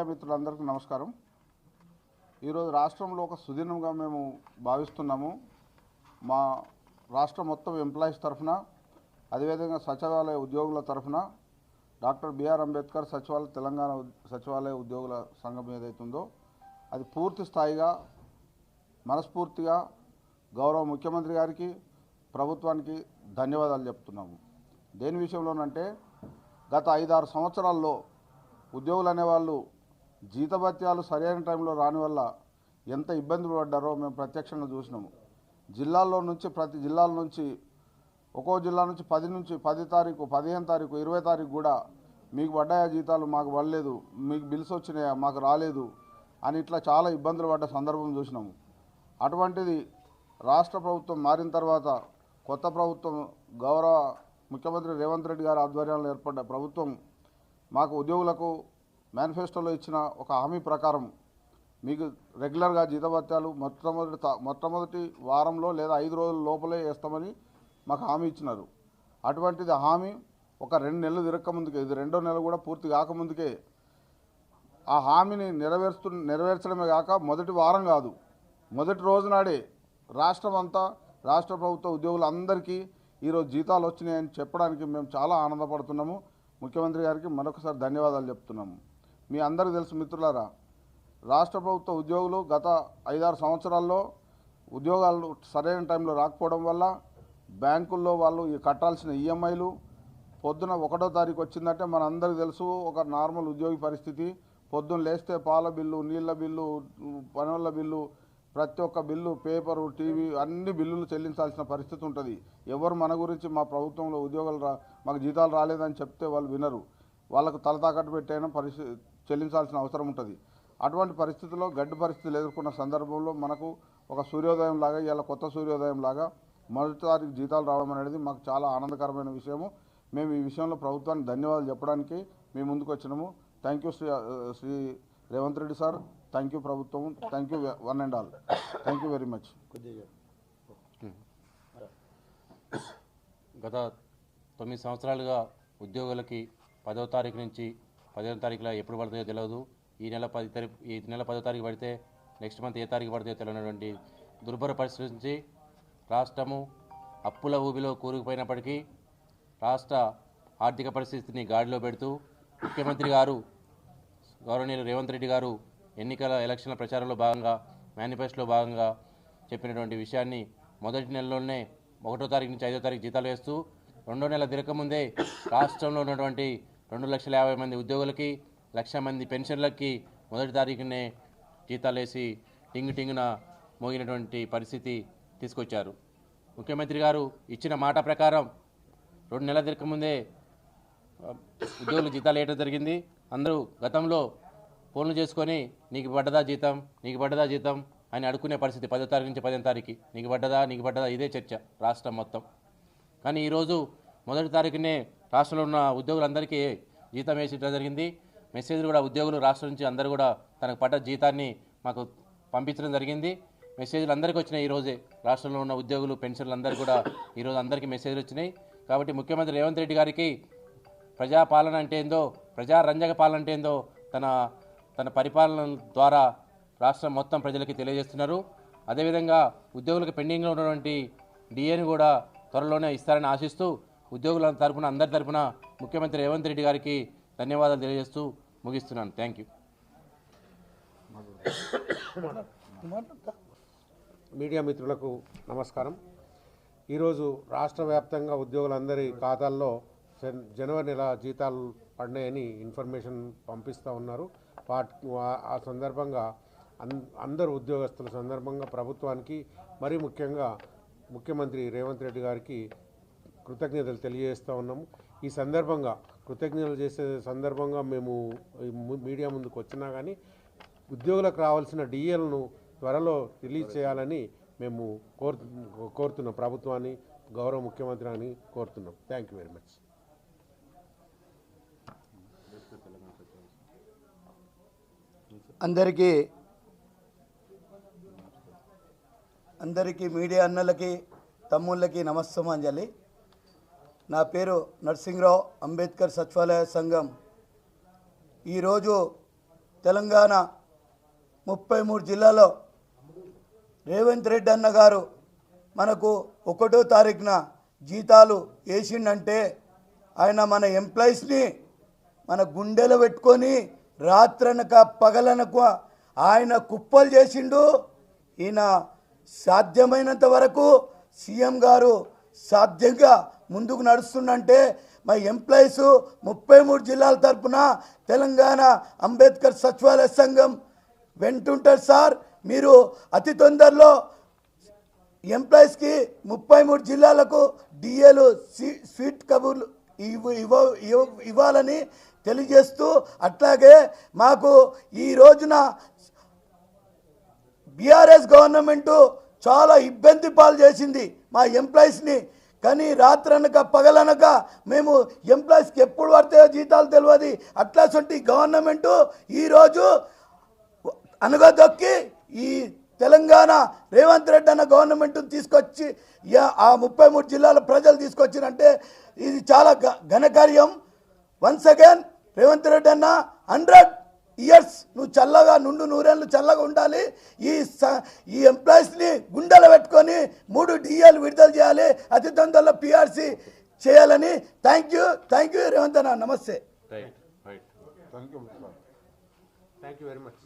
Media మిత్రులందరికీ నమస్కారం. ఈరోజు రాష్ట్రంలో ఒక సుదినంగా మేము భావిస్తున్నాము. మా రాష్ట్రం మొత్తం ఎంప్లాయీస్ తరఫున అదేవిధంగా సచివాలయ ఉద్యోగుల తరఫున డాక్టర్ బిఆర్ అంబేద్కర్ సచివాలయ తెలంగాణ సచివాలయ ఉద్యోగుల సంఘం ఏదైతుందో అది పూర్తి స్థాయిగా మనస్ఫూర్తిగా గౌరవ ముఖ్యమంత్రి గారికి ప్రభుత్వానికి ధన్యవాదాలు చెప్తున్నాము. దేని విషయంలోనంటే గత ఐదారు సంవత్సరాల్లో ఉద్యోగులు అనేవాళ్ళు జీతభత్యాలు సరైన టైంలో రాని వల్ల ఎంత ఇబ్బంది పడ్డారో మేము ప్రత్యక్షంగా చూసినాము. జిల్లాల్లో నుంచి ప్రతి జిల్లాల నుంచి ఒక్కో జిల్లా నుంచి పది నుంచి పది తారీఖు పదిహేను తారీఖు ఇరవై తారీఖు కూడా మీకు పడ్డాయా జీతాలు? మాకు పడలేదు. మీకు బిల్స్ వచ్చినాయా? మాకు రాలేదు అని ఇట్లా చాలా ఇబ్బందులు పడ్డ సందర్భం చూసినాము. అటువంటిది రాష్ట్ర ప్రభుత్వం మారిన తర్వాత కొత్త ప్రభుత్వం గౌరవ ముఖ్యమంత్రి రేవంత్ రెడ్డి గారి ఆధ్వర్యంలో ఏర్పడ్డ ప్రభుత్వం మాకు ఉద్యోగులకు మేనిఫెస్టోలో ఇచ్చిన ఒక హామీ ప్రకారం మీకు రెగ్యులర్గా జీతభత్యాలు మొట్టమొదటి మొట్టమొదటి వారంలో లేదా ఐదు రోజుల లోపలే వేస్తామని మాకు హామీ ఇచ్చినారు. అటువంటిది హామీ ఒక రెండు నెలలు తిరక్క ముందుకే ఇది రెండో నెల కూడా పూర్తి కాకముందుకే ఆ హామీని నెరవేర్చు నెరవేర్చడమే కాక మొదటి వారం కాదు. మొదటి రోజు నాడే రాష్ట్రం అంతా రాష్ట్ర ప్రభుత్వ ఉద్యోగులందరికీ ఈరోజు జీతాలు వచ్చినాయని చెప్పడానికి మేము చాలా ఆనందపడుతున్నాము. ముఖ్యమంత్రి గారికి మరొకసారి ధన్యవాదాలు చెప్తున్నాము. మీ అందరికీ తెలుసు మిత్రులారా రాష్ట్ర ప్రభుత్వ ఉద్యోగులు గత ఐదారు సంవత్సరాల్లో ఉద్యోగాలు సరైన టైంలో రాకపోవడం వల్ల బ్యాంకుల్లో వాళ్ళు కట్టాల్సిన ఈఎంఐలు పొద్దున ఒకటో తారీఖు వచ్చిందంటే మన తెలుసు ఒక నార్మల్ ఉద్యోగి పరిస్థితి. పొద్దున్న లేస్తే పాల బిల్లు నీళ్ళ బిల్లు పనుల బిల్లు ప్రతి ఒక్క బిల్లు పేపరు టీవీ అన్ని బిల్లులు చెల్లించాల్సిన పరిస్థితి ఉంటుంది. ఎవరు మన గురించి మా ప్రభుత్వంలో ఉద్యోగాలు రా మాకు జీతాలు రాలేదని చెప్తే వాళ్ళు వినరు. వాళ్ళకు తల తాకట్టు పెట్టైన పరిస్థితి చెల్లించాల్సిన అవసరం ఉంటుంది. అటువంటి పరిస్థితుల్లో గడ్డి పరిస్థితులు ఎదుర్కొన్న సందర్భంలో మనకు ఒక సూర్యోదయం లాగా ఇలా కొత్త సూర్యోదయం లాగా మొదటిసారి తారీఖు జీతాలు రావడం అనేది మాకు చాలా ఆనందకరమైన విషయము. మేము ఈ విషయంలో ప్రభుత్వానికి ధన్యవాదాలు చెప్పడానికి మేము ముందుకు వచ్చినాము. Thank you Shri Shri Revanth Reddy sir. Thank you ప్రభుత్వం. Thank you one and all thank you very much గత తొమ్మిది సంవత్సరాలుగా ఉద్యోగులకి పదవ తారీఖు నుంచి పదిహేను తారీఖులో ఎప్పుడు పడుతుందో తెలియదు ఈ నెల పది తారీఖు ఈ నెల పదో తారీఖు పడితే నెక్స్ట్ మంత్ ఏ తారీఖు పడితే తెలియనటువంటి దుర్భర పరిస్థితి నుంచి రాష్ట్రము అప్పుల ఊబిలో కూరుకుపోయినప్పటికీ రాష్ట్ర ఆర్థిక పరిస్థితిని గాడిలో పెడుతూ ముఖ్యమంత్రి గారు గౌరవనీయులు రేవంత్ రెడ్డి గారు ఎన్నికల ఎలక్షన్ల ప్రచారంలో భాగంగా మేనిఫెస్టోలో భాగంగా చెప్పినటువంటి విషయాన్ని మొదటి నెలలోనే ఒకటో తారీఖు నుంచి ఐదో తారీఖు జీతాలు వేస్తూ రెండో నెల తిరగకముందే రాష్ట్రంలో ఉన్నటువంటి రెండు లక్షల యాభై మంది ఉద్యోగులకి లక్ష మంది పెన్షన్లకి మొదటి తారీఖునే జీతాలు వేసి టింగు టింగున మోగినటువంటి పరిస్థితి తీసుకొచ్చారు. ముఖ్యమంత్రి గారు ఇచ్చిన మాట ప్రకారం రెండు నెలల తిరగకముందే ఉద్యోగులు జీతాలు వేయడం జరిగింది. అందరూ గతంలో ఫోన్లు చేసుకొని నీకు పడ్డదా జీతం నీకు పడ్డదా జీతం అని అడుక్కునే పరిస్థితి పదో తారీఖు నుంచి పదిహేను తారీఖు నీకు పడ్డదా నీకు పడ్డదా ఇదే చర్చ రాష్ట్రం మొత్తం. కానీ ఈరోజు మొదటి తారీఖునే రాష్ట్రంలో ఉన్న ఉద్యోగులందరికీ జీతం వేసేయడం జరిగింది. మెసేజ్లు కూడా ఉద్యోగులు రాష్ట్రం నుంచి అందరూ కూడా తనకు పడ్డ జీతాన్ని మాకు పంపించడం జరిగింది. మెసేజ్లు అందరికీ వచ్చినాయి ఈరోజే రాష్ట్రంలో ఉన్న ఉద్యోగులు పెన్షన్లు అందరూ కూడా ఈరోజు అందరికీ మెసేజ్లు వచ్చినాయి. కాబట్టి ముఖ్యమంత్రి రేవంత్ రెడ్డి గారికి ప్రజాపాలన అంటే ఏందో ప్రజారంజక పాలన అంటే ఏందో తన తన పరిపాలన ద్వారా రాష్ట్రం మొత్తం ప్రజలకి తెలియజేస్తున్నారు. అదేవిధంగా ఉద్యోగులకు పెండింగ్లో ఉన్నటువంటి డిఏని కూడా త్వరలోనే ఇస్తారని ఆశిస్తూ ఉద్యోగుల తరపున అందరి తరఫున ముఖ్యమంత్రి రేవంత్ రెడ్డి గారికి ధన్యవాదాలు తెలియజేస్తూ ముగిస్తున్నాను. థ్యాంక్ యూ మీడియా మిత్రులకు నమస్కారం. ఈరోజు రాష్ట్ర వ్యాప్తంగా ఉద్యోగులందరి ఖాతాల్లో జన్- జనవరి నెల జీతాలు పడినాయని ఇన్ఫర్మేషన్ పంపిస్తూ ఉన్నారు. వాట్ ఆ సందర్భంగా అందరు ఉద్యోగస్తుల సందర్భంగా ప్రభుత్వానికి మరీ ముఖ్యంగా ముఖ్యమంత్రి రేవంత్ రెడ్డి గారికి కృతజ్ఞతలు తెలియజేస్తూ ఉన్నాము. ఈ సందర్భంగా కృతజ్ఞతలు చేసే సందర్భంగా మేము మీడియా ముందుకు వచ్చినా కానీ ఉద్యోగులకు రావాల్సిన డిఎలను త్వరలో రిలీజ్ చేయాలని మేము కోరు కోరుతున్నాం. ప్రభుత్వాన్ని గౌరవ ముఖ్యమంత్రి అని కోరుతున్నాం. థ్యాంక్ యూ వెరీ మచ్ అందరికీ అందరికీ మీడియా అన్నలకి తమ్ముళ్ళకి నమస్తమాంజలి నా పేరు నరసింహరావు అంబేద్కర్ సచివాలయ సంఘం. ఈరోజు తెలంగాణ ముప్పై మూడు జిల్లాలో రేవంత్ రెడ్డి అన్న గారు మనకు ఒకటో తారీఖున జీతాలు వేసిండంటే ఆయన మన ఎంప్లాయీస్ని మన గుండెలో పెట్టుకొని రాత్రనక పగలనక ఆయన కుప్పలు చేసిండు. ఈయన సాధ్యమైనంత వరకు సీఎం గారు సాధ్యంగా ముందుకు నడుస్తుండంటే మా ఎంప్లాయీస్ ముప్పై మూడు జిల్లాల తరపున తెలంగాణ అంబేద్కర్ సచివాలయ సంఘం వెంటుంటారు సార్. మీరు అతి తొందరలో ఎంప్లాయీస్కి ముప్పై మూడు జిల్లాలకు డిఏలు స్వీట్ కబుర్లు ఇవ్వ ఇవ్వ- ఇవ్వాలని తెలియజేస్తూ అట్లాగే మాకు ఈ రోజున బీఆర్ఎస్ గవర్నమెంటు చాలా ఇబ్బంది పాలు చేసింది మా ఎంప్లాయీస్ని. కానీ రాత్రనక పగలనక మేము ఎంప్లాయీస్కి ఎప్పుడు పడితే జీతాలు తెలియదు అట్లాంటి గవర్నమెంటు ఈరోజు అనగదొక్కి ఈ తెలంగాణ రేవంత్ రెడ్డి అన్న గవర్నమెంట్ తీసుకొచ్చి ఆ ముప్పై మూడు జిల్లాల ప్రజలు తీసుకొచ్చినంటే ఇది చాలా ఘ- ఘనకార్యం. వన్స్ అగైన్ రేవంత్ రెడ్డి అన్న హండ్రెడ్ ఇయర్స్ నువ్వు చల్లగా నుండు నూరేళ్ళు చల్లగా ఉండాలి. ఈ స- ఈ ఎంప్లాయీస్ని గుండెలు పెట్టుకొని మూడు డిఏలు విడుదల చేయాలి. అతి తొందరలో పిఆర్సీ చేయాలని. Thank you thank you Revanth అన్న. నమస్తే. రైట్ రైట్ థ్యాంక్ యూ మిత్రులారా. Thank you very much